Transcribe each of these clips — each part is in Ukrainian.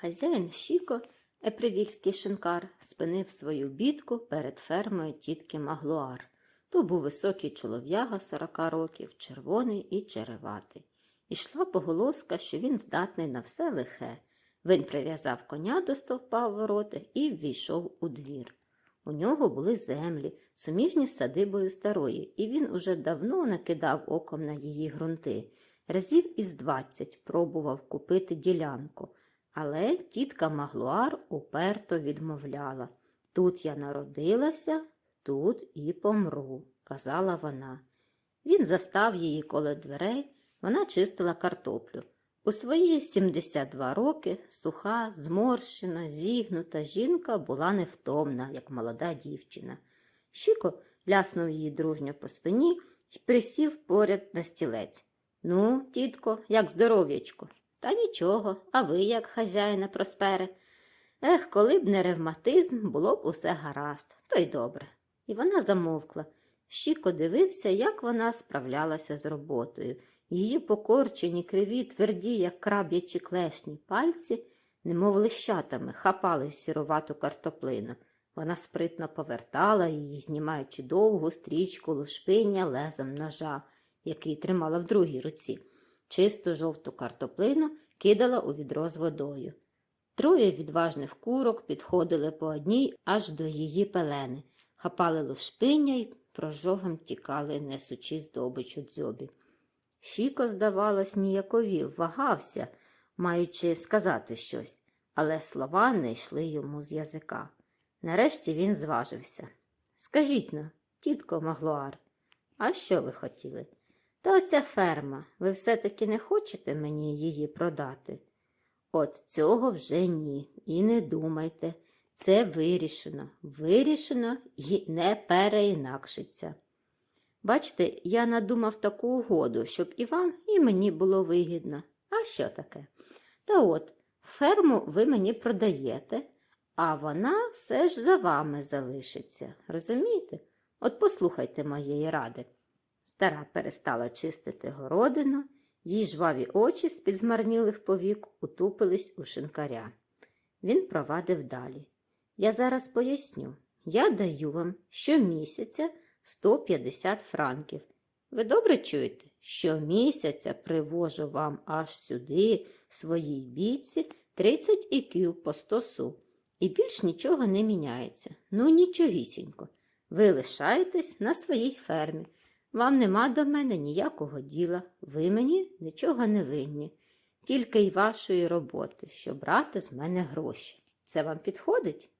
Хазяїн Шіко, епривільський шинкар, спинив свою бідку перед фермою тітки Маглуар. То був високий чолов'яга сорока років, червоний і череватий. Ішла поголоска, що він здатний на все лихе. Він прив'язав коня до стовпа в ворота і ввійшов у двір. У нього були землі, суміжні з садибою старої, і він уже давно накидав оком на її ґрунти. Разів із двадцять пробував купити ділянку, але тітка Маглуар уперто відмовляла. Тут я народилася, тут і помру, казала вона. Він застав її коло дверей, вона чистила картоплю. У свої 72 роки суха, зморщена, зігнута жінка була невтомна, як молода дівчина. Щіко ляснув її дружньо по спині і присів поряд на стілець. Ну, тітко, як здоров'ячко. Та нічого, а ви, як хазяїна проспере. Ех, коли б не ревматизм, було б усе гаразд, то й добре. І вона замовкла. Щіко дивився, як вона справлялася з роботою. Її покорчені, криві, тверді, як краб'ячі клешні пальці, немов лищатами, хапали сірувату картоплину. Вона спритно повертала її, знімаючи довгу стрічку лушпиння лезом ножа, який тримала в другій руці. Чисту жовту картоплину кидала у відро з водою. Троє відважних курок підходили по одній аж до її пелени, хапали лушпиння й прожогом тікали, несучи здобичу дзьобі. Шіко, здавалось, ніяковів, вагався, маючи сказати щось, але слова не йшли йому з язика. Нарешті він зважився. Скажіть но, тітко Маглуар, а що ви хотіли? Та оця ферма, ви все-таки не хочете мені її продати? От цього вже ні. І не думайте. Це вирішено, вирішено і не переінакшиться. Бачите, я надумав таку угоду, щоб і вам, і мені було вигідно. А що таке? Та от, ферму ви мені продаєте, а вона все ж за вами залишиться. Розумієте? От послухайте моєї ради. Стара перестала чистити городину, її жваві очі з-під змарнілих повік утупились у шинкаря. Він провадив далі. Я зараз поясню. Я даю вам щомісяця 150 франків. Ви добре чуєте? Щомісяця привожу вам аж сюди, в своїй бійці, 30 іків по 100 су. І більш нічого не міняється. Ну, нічогісінько. Ви лишаєтесь на своїй фермі. Вам нема до мене ніякого діла, ви мені нічого не винні, тільки й вашої роботи, що брати з мене гроші. Це вам підходить?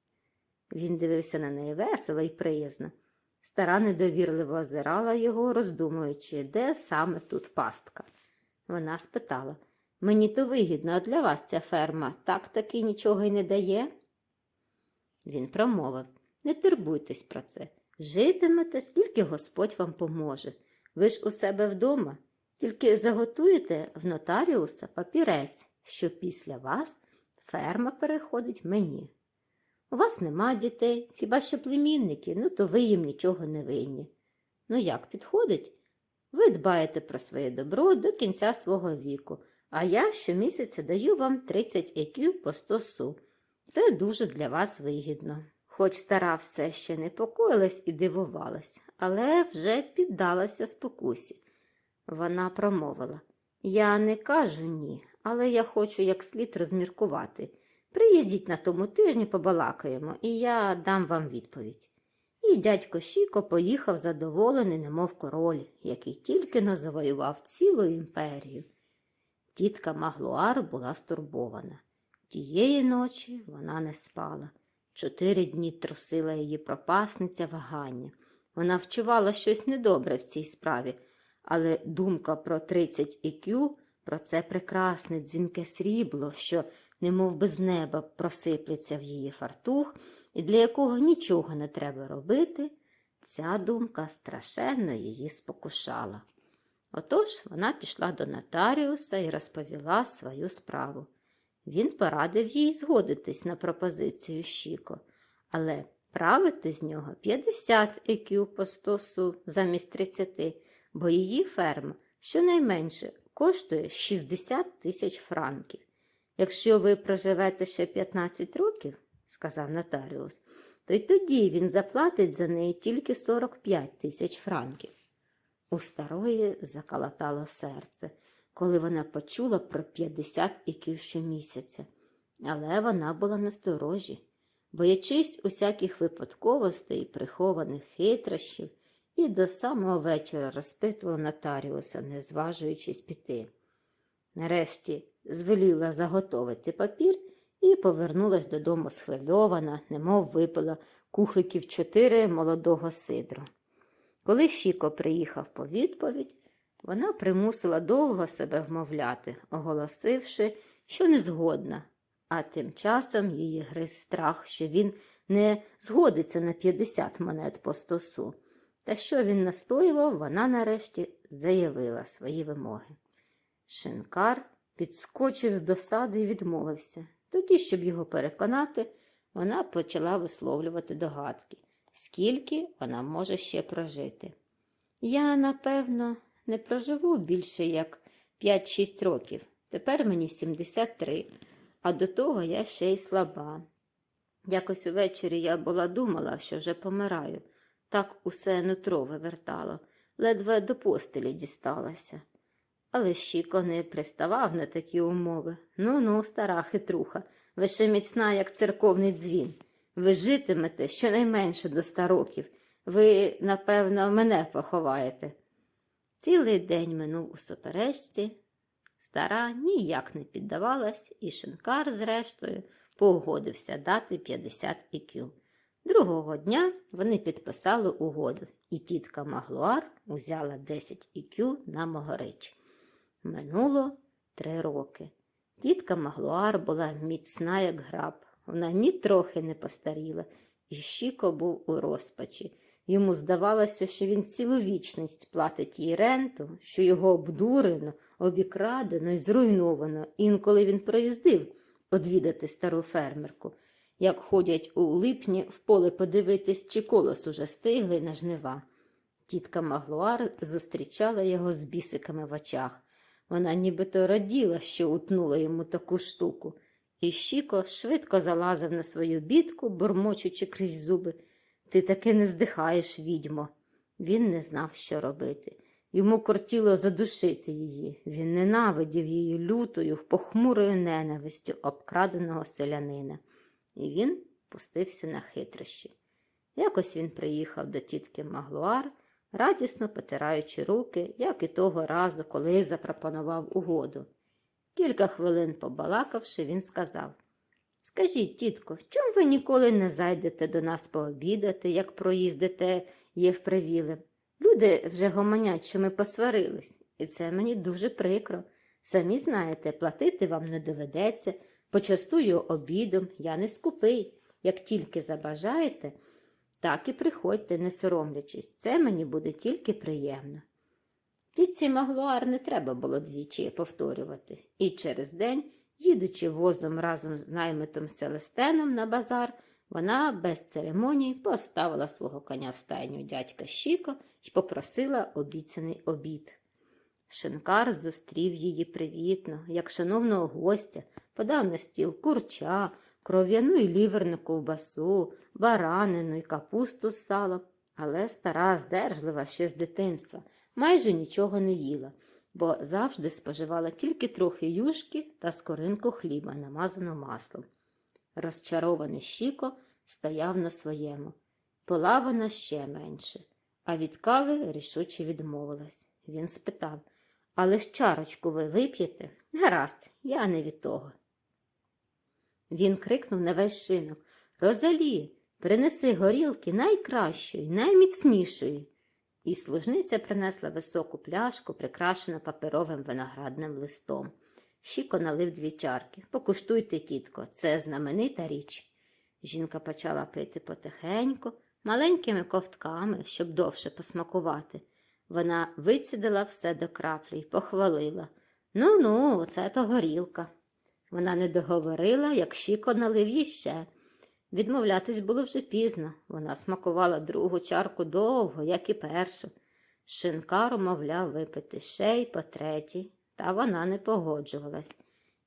Він дивився на неї весело і приязно. Стара недовірливо озирала його, роздумуючи, де саме тут пастка. Вона спитала Мені то вигідно, а для вас ця ферма так таки нічого й не дає? Він промовив Не турбуйтесь про це. Житимете, скільки Господь вам поможе. Ви ж у себе вдома, тільки заготуєте в нотаріуса папірець, що після вас ферма переходить мені. У вас нема дітей, хіба що племінники, ну то ви їм нічого не винні. Ну як підходить? Ви дбаєте про своє добро до кінця свого віку, а я щомісяця даю вам 30 еків по 100 су. Це дуже для вас вигідно. Хоч стара все ще непокоїлась і дивувалась, але вже піддалася спокусі. Вона промовила Я не кажу ні, але я хочу як слід розміркувати. Приїздіть на тому тижні, побалакаємо, і я дам вам відповідь. І дядько Шіко поїхав задоволений, немов король, який тільки но завоював цілу імперію. Тітка Маглуар була стурбована. Тієї ночі вона не спала. Чотири дні трусила її пропасниця вагання. Вона вчувала щось недобре в цій справі, але думка про 30 ікю, про це прекрасне дзвінке срібло, що, немов би з неба, просиплеться в її фартух, і для якого нічого не треба робити, ця думка страшенно її спокушала. Отож вона пішла до нотаріуса і розповіла свою справу. Він порадив їй згодитись на пропозицію Шіко, але правити з нього 50 екю по 100 су замість 30, бо її ферма щонайменше коштує 60 тисяч франків. Якщо ви проживете ще 15 років, сказав нотаріус, то й тоді він заплатить за неї тільки 45 тисяч франків. У старої закалатало серце, коли вона почула про 50 іків щомісяця. Але вона була насторожі, боячись усяких випадковостей, прихованих хитрощів, і до самого вечора розпитувала нотаріуса, не зважуючись піти. Нарешті звеліла заготовити папір і повернулась додому схвильована, немов випила кухликів чотири молодого сидру. Коли Шіко приїхав по відповідь, вона примусила довго себе вмовляти, оголосивши, що не згодна, а тим часом її гриз страх, що він не згодиться на 50 монет по стосу. Та що він настоював, вона нарешті заявила свої вимоги. Шинкар підскочив з досади і відмовився. Тоді, щоб його переконати, вона почала висловлювати догадки, скільки вона може ще прожити. Я, напевно, не проживу більше як 5-6 років. Тепер мені 73, а до того я ще й слаба. Якось увечері я була думала, що вже помираю. Так усе нутро вивертало, ледве до постелі дісталася. Але Щіко не приставав на такі умови. Ну ну, стара хитруха, ви ще міцна, як церковний дзвін. Ви житимете щонайменше до ста років. Ви, напевно, мене поховаєте. Цілий день минув у суперечці. Стара ніяк не піддавалась, і шинкар, зрештою, погодився дати 50 ікю. Другого дня вони підписали угоду, і тітка Маглуар узяла 10 ікю на Могорич. Минуло три роки. Тітка Маглуар була міцна, як граб. Вона нітрохи не постаріла, і Щіко був у розпачі. Йому здавалося, що він цілу вічність платить їй ренту, що його обдурено, обікрадено і зруйновано. Інколи він приїздив одвідати стару фермерку, як ходять у липні в поле подивитись, чи колос уже стигли на жнива. Тітка Маглуар зустрічала його з бісиками в очах. Вона нібито раділа, що утнула йому таку штуку. І Щіко швидко залазив на свою бітку, бурмочучи крізь зуби. Ти таки не здихаєш, відьмо. Він не знав, що робити. Йому кортіло задушити її. Він ненавидів її лютою, похмурою ненавистю обкраденого селянина. І він пустився на хитрощі. Якось він приїхав до тітки Маглуар, радісно потираючи руки, як і того разу, коли запропонував угоду. Кілька хвилин побалакавши, він сказав Скажіть, тітко, чому ви ніколи не зайдете до нас пообідати, як проїздите Євпривілем? Люди вже гомонять, що ми посварились, і це мені дуже прикро. Самі знаєте, платити вам не доведеться, почастую обідом, я не скупий. Як тільки забажаєте, так і приходьте, не соромлячись, це мені буде тільки приємно. Тітці Маглуар не треба було двічі повторювати, і через день, їдучи возом разом з наймитом Селестеном на базар, вона без церемоній поставила свого коня в стайню дядька Щіко і попросила обіцяний обід. Шинкар зустрів її привітно, як шановного гостя, подав на стіл курча, кров'яну і ліверну ковбасу, баранину і капусту з салом. Але стара, здержлива ще з дитинства, майже нічого не їла, бо завжди споживала тільки трохи юшки та скоринку хліба, намазану маслом. Розчарований Щіко стояв на своєму. Пила вона ще менше, а від кави рішуче відмовилась. Він спитав Але ж чарочку ви вип'єте? Гаразд, я не від того. Він крикнув на весь шинок Розалі, принеси горілки найкращої, найміцнішої. І служниця принесла високу пляшку, прикрашену паперовим виноградним листом. Щіко налив дві чарки. Покуштуйте, тітко, це знаменита річ. Жінка почала пити потихеньку, маленькими ковтками, щоб довше посмакувати. Вона вицідила все до краплі й похвалила. Ну ну, це то горілка. Вона не договорила, як Щіко налив їй ще. Відмовлятись було вже пізно. Вона смакувала другу чарку довго, як і першу. Шинкар умовляв випити ще й по третій, та вона не погоджувалась.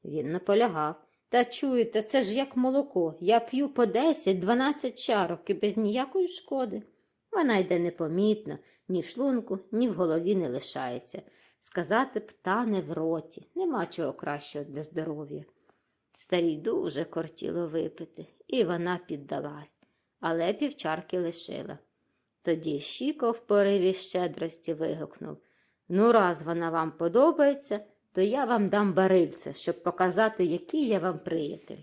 Він наполягав. Та чуєте, це ж як молоко. Я п'ю по 10-12 чарок і без ніякої шкоди. Вона йде непомітно, ні в шлунку, ні в голові не лишається. Сказати б, тане в роті, нема чого кращого для здоров'я. Старій дуже кортіло випити, і вона піддалась, але півчарки лишила. Тоді Щіко в пориві щедрості вигукнув Ну, раз вона вам подобається, то я вам дам барильце, щоб показати, який я вам приятель.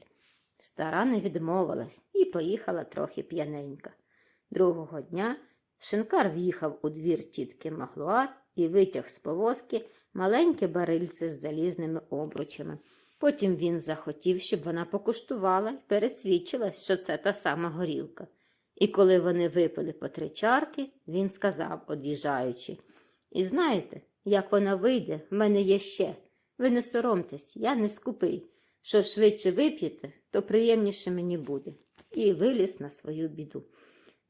Стара не відмовилась і поїхала трохи п'яненька. Другого дня шинкар в'їхав у двір тітки Маглуар і витяг з повозки маленьке барильце з залізними обручами. Потім він захотів, щоб вона покуштувала і пересвідчилась, що це та сама горілка. І коли вони випили по три чарки, він сказав, од'їжджаючи, і знаєте, як вона вийде, в мене є ще. Ви не соромтесь, я не скупий. Що швидше вип'єте, то приємніше мені буде. І виліз на свою біду.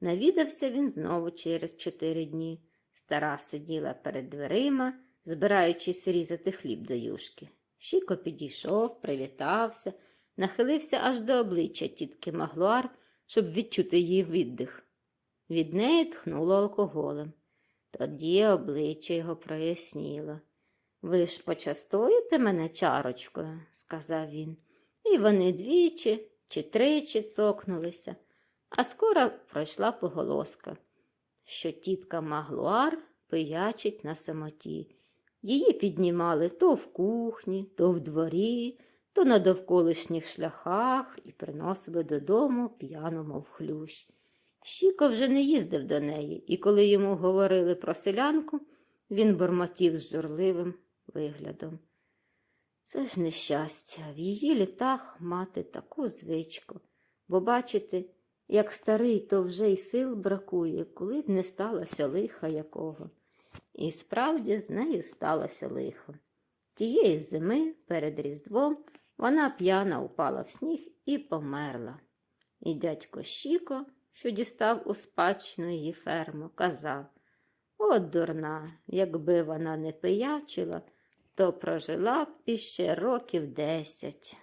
Навідався він знову через чотири дні. Стара сиділа перед дверима, збираючись різати хліб до юшки. Щіко підійшов, привітався, нахилився аж до обличчя тітки Маглуар, щоб відчути її віддих. Від неї тхнуло алкоголем. Тоді обличчя його проясніло. Ви ж почастуєте мене чарочкою, сказав він. І вони двічі чи тричі цокнулися, а скоро пройшла поголоска, що тітка Маглуар пиячить на самоті. Її піднімали то в кухні, то в дворі, то на довколишніх шляхах і приносили додому п'яну, мов хлющ. Щіко вже не їздив до неї, і коли йому говорили про селянку, він бормотів з журливим виглядом. Це ж нещастя, в її літах мати таку звичку, бо бачите, як старий, то вже й сил бракує, коли б не сталося лиха якого. І справді з нею сталося лихо. Тієї зими перед Різдвом вона п'яна упала в сніг і померла. І дядько Щіко, що дістав у спадщину її ферму, казав От дурна, якби вона не пиячила, то прожила б іще років десять.